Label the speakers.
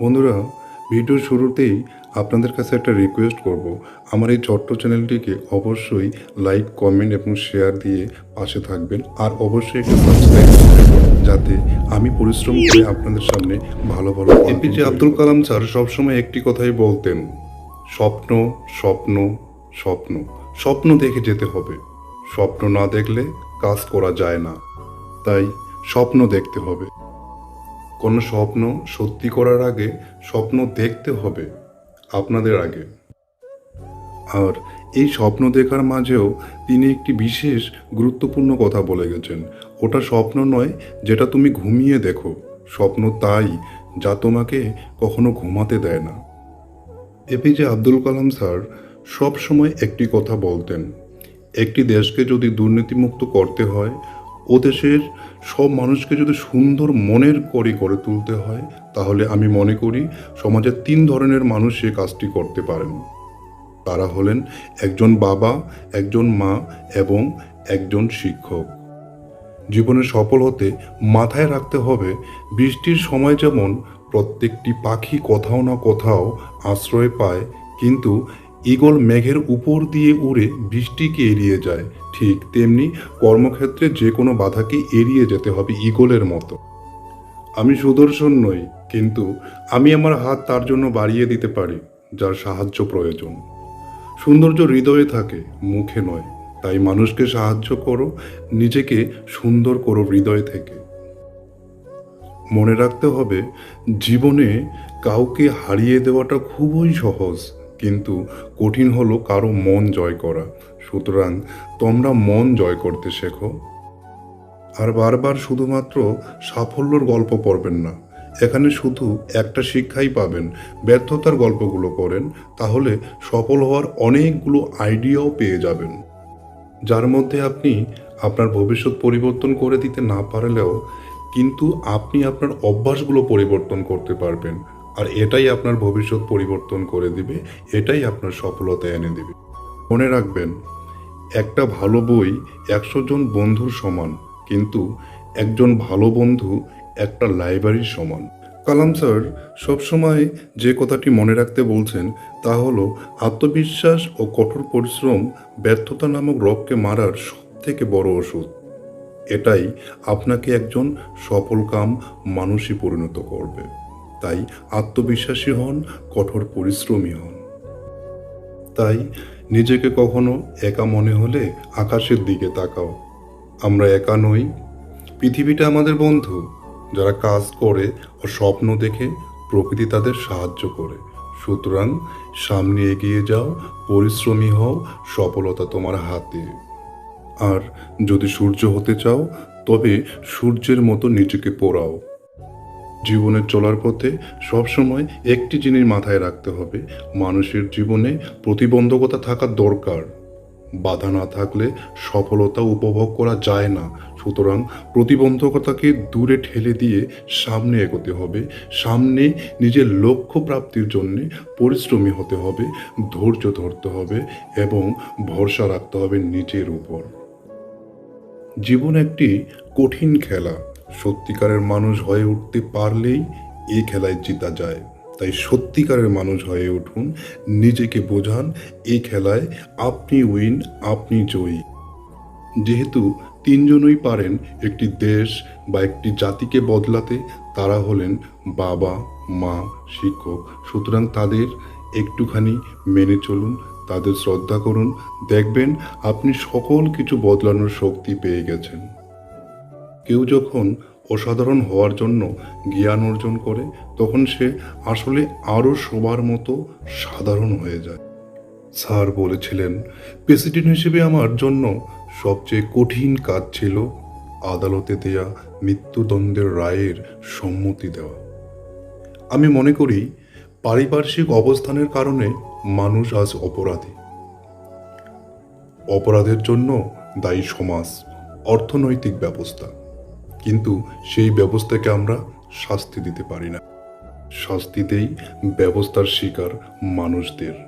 Speaker 1: বন্ধুরা ভিডিও শুরুতেই আপনাদের কাছে একটা রিকোয়েস্ট করব। আমার এই ছোট্ট চ্যানেলটিকে অবশ্যই লাইক কমেন্ট এবং শেয়ার দিয়ে পাশে থাকবেন। আর অবশ্যই একটা সাবস্ক্রাইব যাতে আমি পরিশ্রম করে আপনাদের সামনে ভালো ভালো এপিজে আব্দুল কালাম স্যার সবসময় একটি কথাই বলতেন স্বপ্ন স্বপ্ন স্বপ্ন স্বপ্ন দেখে যেতে হবে। স্বপ্ন না দেখলে কাজ করা যায় না। তাই স্বপ্ন দেখতে হবে। কোনো স্বপ্ন সত্যি করার আগে স্বপ্ন দেখতে হবে আপনাদের আগে। আর এই স্বপ্ন দেখার মাঝেও তিনি একটি বিশেষ গুরুত্বপূর্ণ কথা বলে গেছেন। ওটা স্বপ্ন নয় যেটা তুমি ঘুমিয়ে দেখো। স্বপ্ন তাই যা তোমাকে কখনো ঘুমাতে দেয় না। এপিজে আব্দুল কালাম স্যার সবসময় একটি কথা বলতেন, একটি দেশকে যদি দুর্নীতিমুক্ত করতে হয় ও দেশের সব মানুষকে যদি সুন্দর মনের করে করে তুলতে হয়, তাহলে আমি মনে করি সমাজের তিন ধরনের মানুষ সে কাজটি করতে পারেন। তারা হলেন একজন বাবা, একজন মা এবং একজন শিক্ষক। জীবনে সফল হতে মাথায় রাখতে হবে, বৃষ্টির সময় যেমন প্রত্যেকটি পাখি কোথাও না কোথাও আশ্রয় পায়, কিন্তু ঈগল মেঘের উপর দিয়ে উড়ে বৃষ্টিকে এড়িয়ে যায়। ঠিক তেমনি কর্মক্ষেত্রে যে কোনো বাধাকে এড়িয়ে যেতে হবে ঈগলের মতো। আমি সুদর্শন নই, কিন্তু আমি আমার হাত তার জন্য বাড়িয়ে দিতে পারি, যার সাহায্য প্রয়োজন। সৌন্দর্য হৃদয়ে থাকে, মুখে নয়। তাই মানুষকে সাহায্য করো, নিজেকে সুন্দর করো হৃদয় থেকে। মনে রাখতে হবে, জীবনে কাউকে হারিয়ে দেওয়াটা খুবই সহজ। কিন্তু কঠিন হলো কারও মন জয় করা। সুতরাং তোমরা মন জয় করতে শেখো। আর বারবার শুধুমাত্র সাফল্যর গল্প পড়বেন না। এখানে শুধু একটা শিক্ষাই পাবেন, ব্যর্থতার গল্পগুলো পড়েন, তাহলে সফল হওয়ার অনেকগুলো আইডিয়াও পেয়ে যাবেন। যার মধ্যে আপনি আপনার ভবিষ্যৎ পরিবর্তন করে দিতে না পারলেও কিন্তু আপনি আপনার অভ্যাসগুলো পরিবর্তন করতে পারবেন। আর এটাই আপনার ভবিষ্যৎ পরিবর্তন করে দিবে, এটাই আপনার সফলতা এনে দিবে। মনে রাখবেন, একটা ভালো বই একশো জন বন্ধুর সমান, কিন্তু একজন ভালো বন্ধু একটা লাইব্রেরির সমান। কালাম স্যার, সবসময় যে কথাটি মনে রাখতে বলছেন, তা হলো, আত্মবিশ্বাস ও কঠোর পরিশ্রম ব্যর্থতা নামক রোগকে মারার সব থেকে বড় ওষুধ। এটাই আপনাকে একজন সফলকাম মানুষই পরিণত করবে। তাই আত্মবিশ্বাসী হন, কঠোর পরিশ্রমী হন। তাই নিজেকে কখনো একা মনে হলে আকাশের দিকে তাকাও। আমরা একা নই। পৃথিবীটা আমাদের বন্ধু। যারা কাজ করে ও স্বপ্ন দেখে প্রকৃতি তাদের সাহায্য করে। সুতরাং সামনে এগিয়ে যাও, পরিশ্রমী হও, সফলতা তোমার হাতে। আর যদি সূর্য হতে চাও, তবে সূর্যের মতো নিজেকে পোড়াও। জীবনের চলার পথে সবসময় একটি জিনিস মাথায় রাখতে হবে, মানুষের জীবনে প্রতিবন্ধকতা থাকা দরকার। বাধা না থাকলে সফলতা উপভোগ করা যায় না। সুতরাং প্রতিবন্ধকতাকে দূরে ঠেলে দিয়ে সামনে এগোতে হবে, সামনে নিজের লক্ষ্য প্রাপ্তির জন্যে পরিশ্রমী হতে হবে, ধৈর্য ধরতে হবে এবং ভরসা রাখতে হবে নিজের উপর। জীবন একটি কঠিন খেলা সত্যিকারের মানুষ হয়ে উঠতে পারলেই এই খেলায় জিতা যায়। তাই সত্যিকারের মানুষ হয়ে উঠুন, নিজেকে বোঝান, এই খেলায় আপনি উইন, আপনি জয়ী। যেহেতু তিনজনই পারেন একটি দেশ বা একটি জাতিকে বদলাতে, তারা হলেন বাবা, মা, শিক্ষক। সুতরাং তাদের একটুখানি মেনে চলুন, তাদের শ্রদ্ধা করুন। দেখবেন আপনি সকল কিছু বদলানোর শক্তি পেয়ে গেছেন। কেউ যখন অসাধারণ হওয়ার জন্য জ্ঞান অর্জন করে, তখন সে আসলে আরও সবার মতো সাধারণ হয়ে যায়। স্যার বলেছিলেন, প্রেসিডেন্ট হিসেবে আমার জন্য সবচেয়ে কঠিন কাজ ছিল আদালতে দেয়া মৃত্যুদণ্ডের রায়ের সম্মতি দেওয়া। আমি মনে করি, পারিপার্শ্বিক অবস্থানের কারণে মানুষ আজ অপরাধী। অপরাধের জন্য দায়ী সমাজ, অর্থনৈতিক ব্যবস্থা। কিন্তু সেই ব্যবস্থাকে আমরা শাস্তি দিতে পারি না। শাস্তিতেই ব্যবস্থার শিকার মানুষদের।